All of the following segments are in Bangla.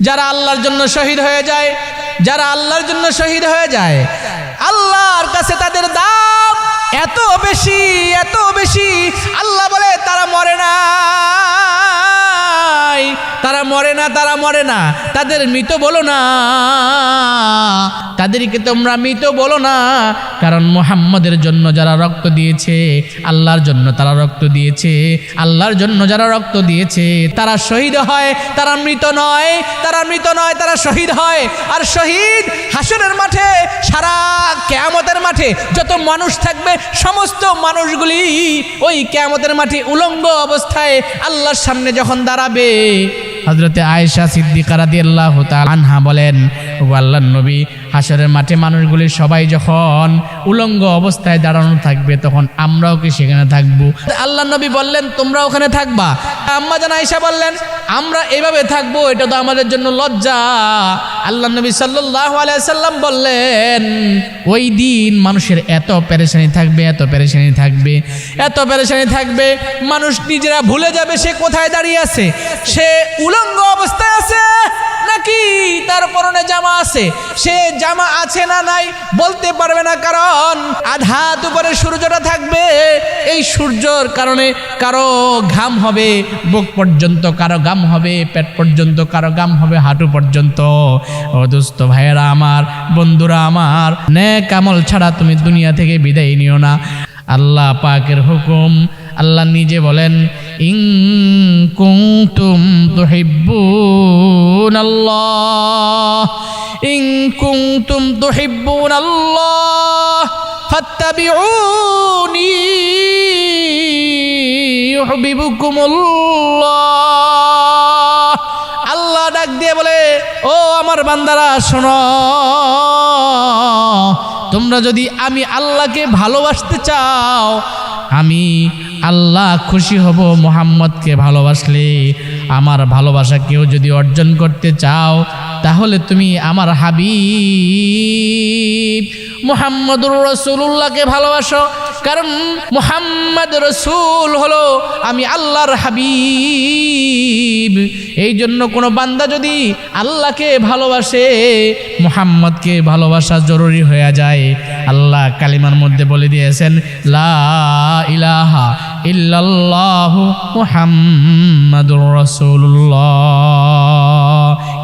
যারা আল্লাহর জন্য শহীদ হয়ে যায়, যারা আল্লাহর জন্য শহীদ হয়ে যায়, আল্লাহর কাছে তাদের দাম এত বেশি এত বেশি। আল্লাহ বলে, তারা মরে না মরে না, তারা মরে না। তাদের মৃত বলো না। তাদেরকে তোমরা মৃত বলো না। কারণ মোহাম্মদের জন্য যারা রক্ত দিয়েছে, আল্লাহর জন্য তারা রক্ত দিয়েছে। আল্লাহর জন্য যারা রক্ত দিয়েছে, তারা শহীদ হয়, তারা মৃত নয়। তারা মৃত নয়, তারা শহীদ হয়। আর শহীদ হাসনের মাঠে, সারা কেয়ামতের মাঠে যত মানুষ থাকবে, সমস্ত মানুষগুলি ওই কেয়ামতের মাঠে উলঙ্গ অবস্থায় আল্লাহর সামনে যখন দাঁড়াবে হজরতে আয়েশা সিদ্দিকারাদি আল্লাহ আনহা বলেন ও আল্লাহ নবী হাসরের মাঠে মানুষগুলি সবাই যখন উলঙ্গ অবস্থায় দাঁড়ানো থাকবে, তখন আমরাও কি সেখানে থাকব? আল্লাহ নবী বললেন তোমরা ওখানে থাকবা। আম্মা জান আয়েশা বললেন, আমরা এভাবে থাকব, এটা তো আমাদের জন্য লজ্জা। আল্লাহ নবী সাল্লাল্লাহু আলাইহি সাল্লাম বললেন, ওই দিন মানুষের এত পেরেশানি থাকবে, এত পেরেশানি থাকবে, এত পেরেশানি থাকবে, মানুষ নিজেরা ভুলে যাবে সে কোথায় দাঁড়িয়ে আছে। সে উলঙ্গ তার পরনে জামা আছে। সে জামা আছে না নাই বলতে পারবে না, কারণ আধাত উপরে সূর্যটা থাকবে। এই সূর্যর কারণে কারও ঘাম হবে, বুক পর্যন্ত কারও গাম হবে, পেট পর্যন্ত কারও গাম হবে, হাঁটু পর্যন্ত। ও দোস্ত ভাইয়েরা আমার, বন্ধুরা আমার ন্যাক আমল ছাড়া তুমি দুনিয়া থেকে বিদায় নিও না। আল্লাহ পাকের হুকুম, আল্লাহ নিজে বলেন ইং কুন্তুম তুহিব্বুন ইং কুন্তুম তুহিব্বুন আল্লাহ ডাক দিয়ে বলে, ও আমার বান্দারা, শোনো। তোমরা যদি আমি আল্লাহকে ভালোবাসতে চাও, আমি আল্লাহ খুশি হব মোহাম্মদকে ভালোবাসলে। আমার ভালোবাসা কেউ যদি অর্জন করতে চাও, তাহলে তুমি আমার হাবিব মোহাম্মদুর রসুল্লাহকে ভালোবাসো। কারণ মোহাম্মদ রসুল হলো আমি আল্লাহর হাবিব। এই জন্য কোনো বান্দা যদি আল্লাহকে ভালোবাসে মোহাম্মদকে ভালোবাসা জরুরি হয়ে যায়। আল্লাহ কালিমার মধ্যে বলে দিয়েছেন লা ইলাহা ইল্লাল্লাহু মুহাম্মাদুর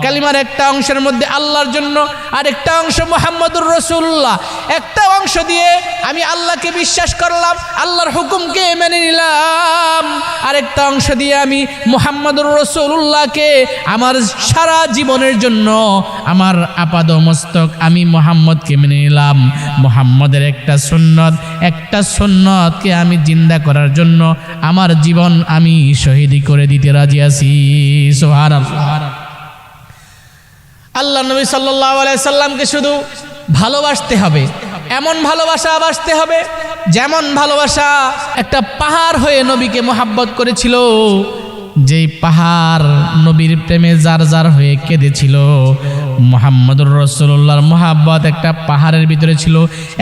কালিমার একটা অংশের মধ্যে আল্লাহর জন্য, আর একটা অংশ মোহাম্মদুর রসুল্লাহ একটা অংশ দিয়ে আমি আল্লাহকে বিশ্বাস করলাম, আল্লাহর হুকুমকে মেনে নিলাম। আরেকটা অংশ দিয়ে আমি মোহাম্মদুর রসুল্লাহকে আমার সারা জীবনের জন্য আমার আপাদ মস্তক আমি মোহাম্মদকে মেনে নিলাম। মোহাম্মদের একটা সুন্নত, একটা সুন্নতকে আমি জিন্দা করার জন্য আমার জীবন আমি শহীদি করে দিতে রাজি আছি। সোহার আল্লাহ নবী সাল্লাহ সাল্লামকে শুধু ভালোবাসতে হবে। এমন ভালোবাসা বাসতে হবে, যেমন ভালোবাসা একটা পাহাড় হয়ে নবীকে মোহাব্বত করেছিল, যেই পাহাড় নবীর প্রেমে যার যার হয়ে কেঁদেছিল। মোহাম্মদুর রসুল্লাহর মোহাব্বত একটা পাহাড়ের ভিতরে ছিল,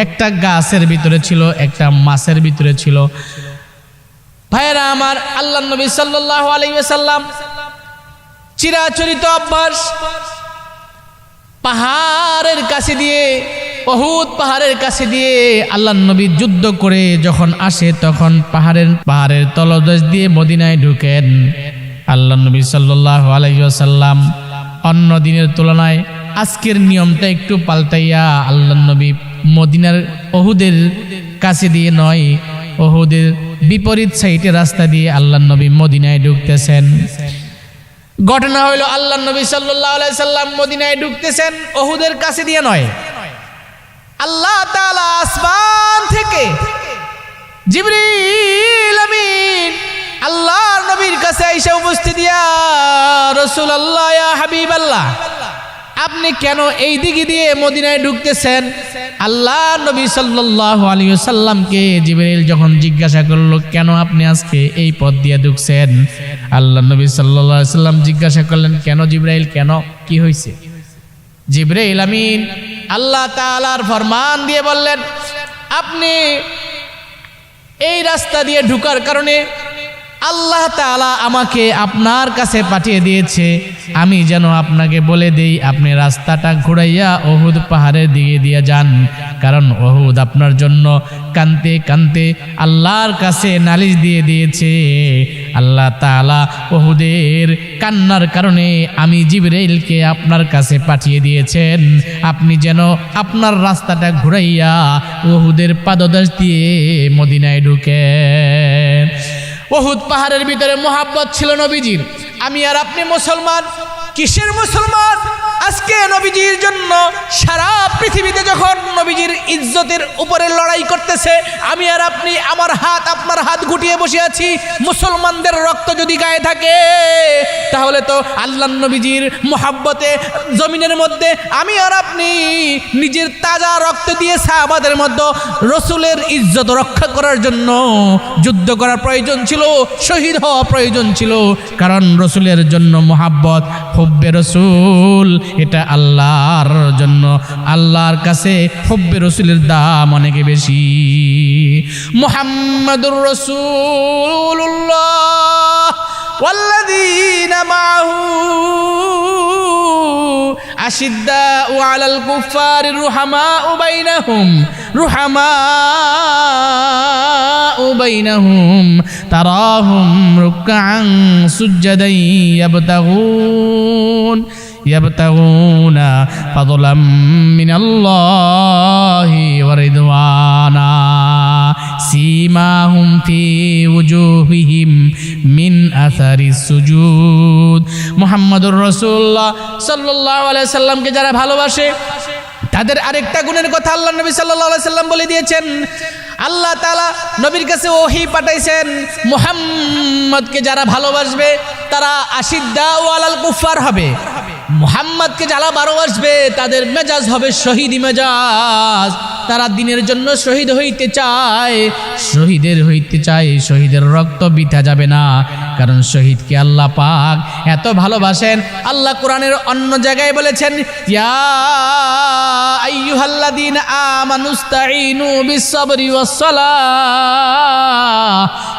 একটা গাছের ভিতরে ছিল, একটা মাছের ভিতরে ছিল। ভাইয়েরা আমার আল্লাহ নবী সাল্লাহ আলাইসাল্লাম চিরাচরিত অভ্যাস পাহাড়ের কাছে দিয়ে বহুত পাহাড়ের কাছে দিয়ে আল্লাহ নবী যুদ্ধ করে যখন আসে, তখন পাহাড়ের পাহাড়ের তলদেশ দিয়ে মদিনায় ঢুকেন। আল্লাহ নবী সাল্লাহ আলাইসাল্লাম অন্য দিনের তুলনায় আজকের নিয়মটা একটু পাল্টাইয়া আল্লাহ নবী মদিনার অহুদের কাছে দিয়ে নয়, অহুদের বিপরীত সাইডে রাস্তা দিয়ে আল্লাহ নবী মদিনায় ঢুকতেছেন। ঘটনা হইল আল্লাহ নবী সাল্লাহ সাল্লাম মদিনায় ঢুকতেছেন অহুদের কাছে দিয়ে নয়। আল্লাহ তাআলা আসমান থেকে জিবরিল আমিন নবীর কাছে এসে উপস্থিত রসুল আল্লাহ হাবিব আল্লাহ আপনি কেন এই দিকে দিয়ে মদিনায় ঢুকতেছেন? আল্লাহ নবী সাল্লাহ আলী সাল্লামকে জিবরিল যখন জিজ্ঞাসা করল, কেন আপনি আজকে এই পথ দিয়ে ঢুকছেন? আল্লাহ নবী সাল্লাহ সাল্লাম জিজ্ঞাসা করলেন, কেন জিব্রাইল কেন? কি হয়েছে জিব্রাইল আমিন আল্লাহ তাআলার ফরমান দিয়ে বললেন, আপনি এই রাস্তা দিয়ে ঢুকার কারণে আল্লাহ তাআলা আমাকে আপনার কাছে পাঠিয়ে দিয়েছে। আমি যেন আপনাকে বলে দেই, আপনি রাস্তাটা ঘুরাইয়া অহুদ পাহাড়ের দিকে দিয়ে যান। কারণ ওহুদ আপনার জন্য কানতে কানতে আল্লাহর কাছে নালিশ দিয়ে দিয়েছে। আল্লাহ তাআলা ওহুদের কান্নার কারণে আমি জিবরাইলকে আপনার কাছে পাঠিয়ে দিয়েছেন। আপনি যেন আপনার রাস্তাটা ঘুরাইয়া অহুদের পাদদাস দিয়ে মদিনায় ঢুকেন। ওহুদ পাহাড়ের ভিতরে মোহাব্বত ছিল নবীজির। আমি আর আপনি মুসলমান? কিসের মুসলমান? আজকে নবীজির জন্য সারা পৃথিবীতে যখন নবীজির ইজ্জতের উপরে লড়াই করতেছে, আমি আর আপনি আমার হাত আপনার হাত গুটিয়ে বসে আছি। মুসলমানদের রক্ত যদি গায়ে থাকে তাহলে তো আল্লাহ নবীজির মোহাব্বতে জমিনের মধ্যে আমি আর আপনি নিজের তাজা রক্ত দিয়ে সাহাবাদের মধ্যে রসুলের ইজ্জত রক্ষা করার জন্য যুদ্ধ করার প্রয়োজন ছিল, শহীদ হওয়া প্রয়োজন ছিল। কারণ রসুলের জন্য মোহাব্বত, হব্বে রসুল, এটা আল্লাহর জন্য। আল্লাহর কাছে হব্বে রসুলের দাম অনেক বেশি। মোহাম্মদুর রসুল্লাহ والذين معه أشداء على الكفار رحماء بينهم رحماء بينهم تراهم ركعا سجدا يبتغون يبتغون فضلا من الله ورضوانا سيماهم في وجوههم আসারি সুজুদ। মোহাম্মদুর রসুল্লাহ সাল্লাহ সাল্লামকে যারা ভালোবাসে, তাদের আরেকটা গুণের কথা আল্লাহ নবী সাল্লাহ সাল্লাম বলে দিয়েছেন। আল্লাহ তালা নবীর কাছে ওহি পাঠাইছেন, মোহাম্মদকে যারা ভালোবাসবে, তারা আশিদ্দা ও আলাল কুফার হবে। মোহাম্মদকে যারা ভালোবাসবে, তাদের মেজাজ হবে শহীদ মেজাজ। তারা দিনের জন্য শহীদ হইতে চায়। শহীদের হইতে চায়, শহীদের রক্ত বিতা যাবে না। কারণ শহীদকে আল্লাহ পাক এত ভালোবাসেন। আল্লাহ কোরআনের অন্য জায়গায় বলেছেন, ইয়া আমানুস্তাইনু বিস-সাবরি ওয়াস-সালাহ।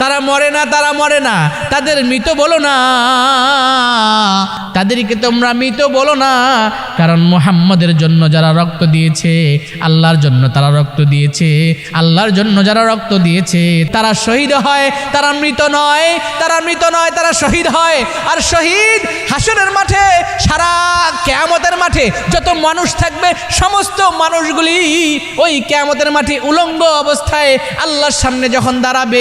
তারা মরে না, তারা মরে না। তাদের মৃত বলো না। তাদেরকে তোমরা মৃত বলো না। কারণ মোহাম্মদের জন্য যারা রক্ত দিয়েছে, আল্লাহর জন্য তারা রক্ত দিয়েছে। আল্লাহর জন্য যারা রক্ত দিয়েছে, তারা শহীদ হয়, তারা মৃত নয়। তারা মৃত নয়, তারা শহীদ হয়। আর শহীদ হাসনের মাঠে, সারা কেয়ামতের মাঠে যত মানুষ থাকবে, সমস্ত মানুষগুলি ওই কেয়ামতের মাঠে উলঙ্গ অবস্থায় আল্লাহর সামনে যখন দাঁড়াবে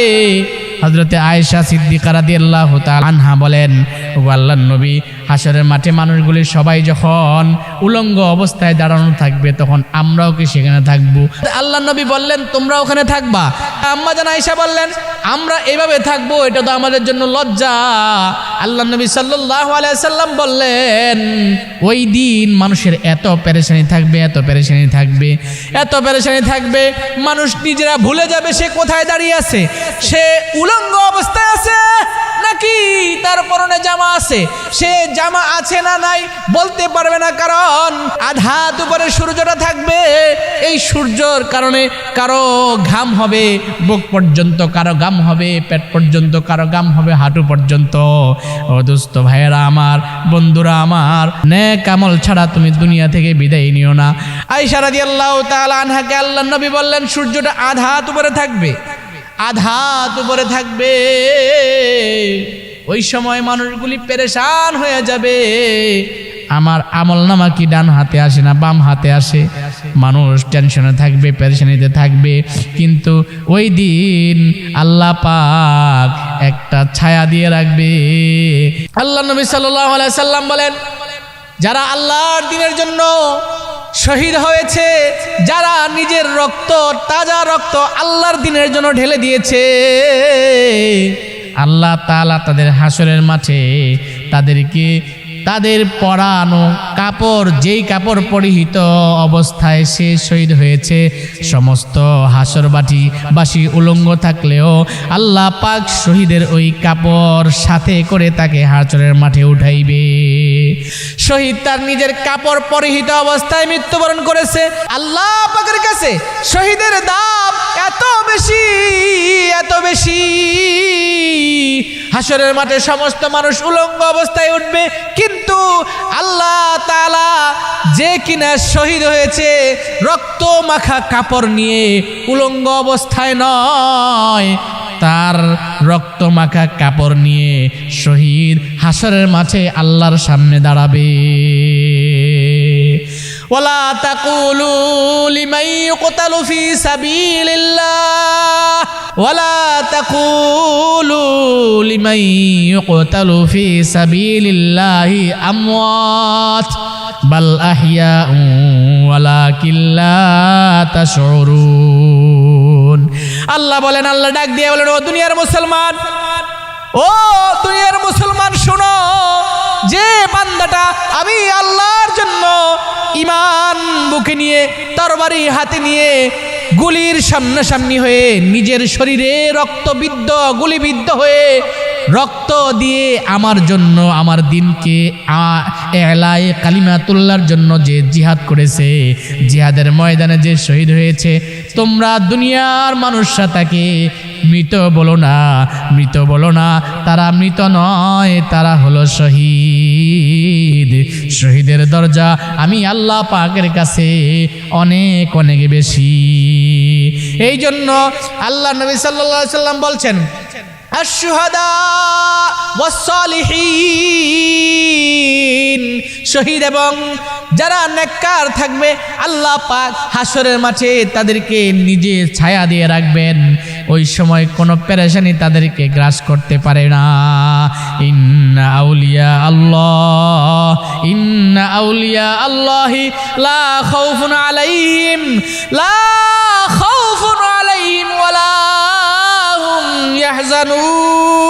হজরতে আয়েশা সিদ্দিকারাদি আল্লাহ আনহা বলেন ও আল্লাহর নবী হাসরের মাঠে মানুষগুলি সবাই যখন উলঙ্গ অবস্থায় দাঁড়ানো থাকবে, তখন আমরাও কি সেখানে থাকব? আল্লাহ নবী বললেন তোমরা ওখানে থাকবা। আম্মা জান আয়েশা বললেন, আমরা এভাবে থাকব, এটা তো আমাদের জন্য লজ্জা। আল্লাহ নবী সাল্লাম বললেন, ওই দিন মানুষের এত পেরেশানি থাকবে, এত পেরেশানি থাকবে, এত পেরেশানি থাকবে। মানুষ নিজেরা ভুলে যাবে সে কোথায় দাঁড়িয়ে আছে, সে উলঙ্গ অবস্থায় আছে নাকি তার পরনে জামা আছে। সে জামা আছে না নাই বলতে পারবে না, কারণ আধাত উপরে সূর্যটা থাকবে। এই সূর্যর কারণে কারও ঘাম হবে, বুক পর্যন্ত কারও গাম হবে, পেট পর্যন্ত কারও গাম হবে, হাঁটু পর্যন্ত। ও দোস্ত ভাইয়েরা আমার, বন্ধুরা আমার, নেক আমল ছাড়া তুমি দুনিয়া থেকে বিদায় নিও না। আইসা রাদিয়াল্লাহু তাআলা আনহাকে আল্লাহ নবী বললেন, সূর্যটা আধাত উপরে থাকবে। আধাত উপরে থাকবে। ওই সময় মানুষগুলি পেরেশান হয়ে যাবে। আমার আমল নামা কি ডান হাতে আসে না বাম হাতে আসে? মানুষ টেনশনে থাকবে পেরেশানিতে থাকবে। কিন্তু ওই দিন আল্লাহ পাক একটা ছায়া দিয়ে রাখবে। আল্লাহ নবী সাল্লাম বলেন, যারা আল্লাহর দিনের জন্য শহীদ হয়েছে, যারা নিজের রক্ত, তাজা রক্ত আল্লাহর দিনের জন্য ঢেলে দিয়েছে। আল্লাহ তালা তাদের হাসরের মাঠে তাদেরকে তাদের পরানো কাপড়, যেই কাপড় পরিহিত অবস্থায় সে শহীদ হয়েছে, সমস্ত হাসর বাটি বাসি উলঙ্গ থাকলেও আল্লাহ পাক শহীদের ওই কাপড় সাথে করে তাকে হাসরের মাঠে উঠাইবে। শহীদ তার নিজের কাপড় পরিহিত অবস্থায় মৃত্যুবরণ করেছে। আল্লাহ পাকের কাছে শহীদের দাম এত বেশি এত বেশি। হাসরের মাঠে সমস্ত মানুষ উলঙ্গ অবস্থায় উঠবে, কিন্তু আল্লাহ তাআলা যে কিনা শহীদ হয়েছে, রক্ত মাখা কাপড় নিয়ে উলঙ্গ অবস্থায় নয়। তার রক্ত মাখা কাপড় নিয়ে শহীদ হাসরের মাঠে আল্লাহর সামনে দাঁড়াবে। ওলা তাকুলু লিমাই কোতালু ফি সাবিলিল্লাহ ওলা তাকুলু লিমাই কোতালু ফি সাবিলিল্লাহি আমওয়াত বাল আহিয়া ওয়ালা কিল্লা তাশউরুন আল্লাহ বলেন, আল্লাহ ডাক দিয়ে বলেন, ও দুনিয়ার মুসলমান ও, দুনিয়ার মুসলমান শোনো, যে বান্দাটা আমি আল্লাহর জন্য ইমান বুকে নিয়ে, তরবারি হাতে নিয়ে গুলির সামনাসামনি হয়ে নিজের শরীরে রক্তবিদ্ধ, গুলিবিদ্ধ হয়ে রক্ত দিয়ে আমার জন্য, আমার দিনকে আ- কালিমা তুল্লার জন্য যে জিহাদ করেছে, জিহাদের ময়দানে যে শহীদ হয়েছে, তোমরা দুনিয়ার মানুষরা তাকে মৃত বলো না, মৃত বলো না, তারা মৃত নয়, তারা হলো শহীদ। শহীদের দরজা আমি আল্লাহ পাকের কাছে অনেক অনেক বেশি। এই জন্য আল্লাহ নবী সাল্লাল্লাহু সাল্লাম বলছেন শহীদ এবং যারা নেককার থাকবে, আল্লাহ পাক হাসরের মাঠে তাদেরকে নিজে ছায়া দিয়ে রাখবেন। ওই সময় কোনো পেরেশানি তাদেরকে গ্রাস করতে পারে না। ইন্না আউলিয়া আল্লাহ, ইন্না আউলিয়া আল্লাহি, লা খাউফুন আলাইহিম, লা খাউফুন আলাইহিম ওয়ালা হুম ইয়াহজানুন।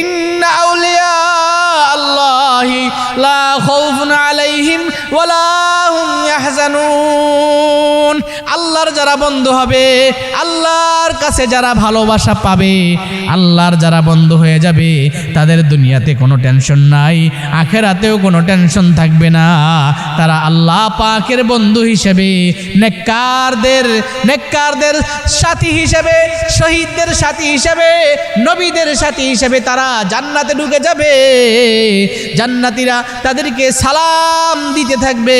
ইন্না আউলিয়া আল্লাহি, লা খাউফুন আলাইহিম ওয়ালা হুম ইয়াহজানুন। আল্লাহর যারা বন্ধু হবে আল্লাহর কাছে যারা ভালোবাসা পাবে, আল্লাহর যারা বন্ধু হয়ে যাবে, তাদের দুনিয়াতে কোনো টেনশন নাই, আখেরাতেও কোনো টেনশন থাকবে না। তারা আল্লাহ পাকের বন্ধু হিসেবে, নেককারদের নেককারদের সাথী হিসেবে, শহীদদের সাথী হিসেবে, নবীদের সাথী হিসেবে তারা জান্নাতে ঢুকে যাবে। জান্নাতীরা তাদেরকে সালাম দিতে থাকবে।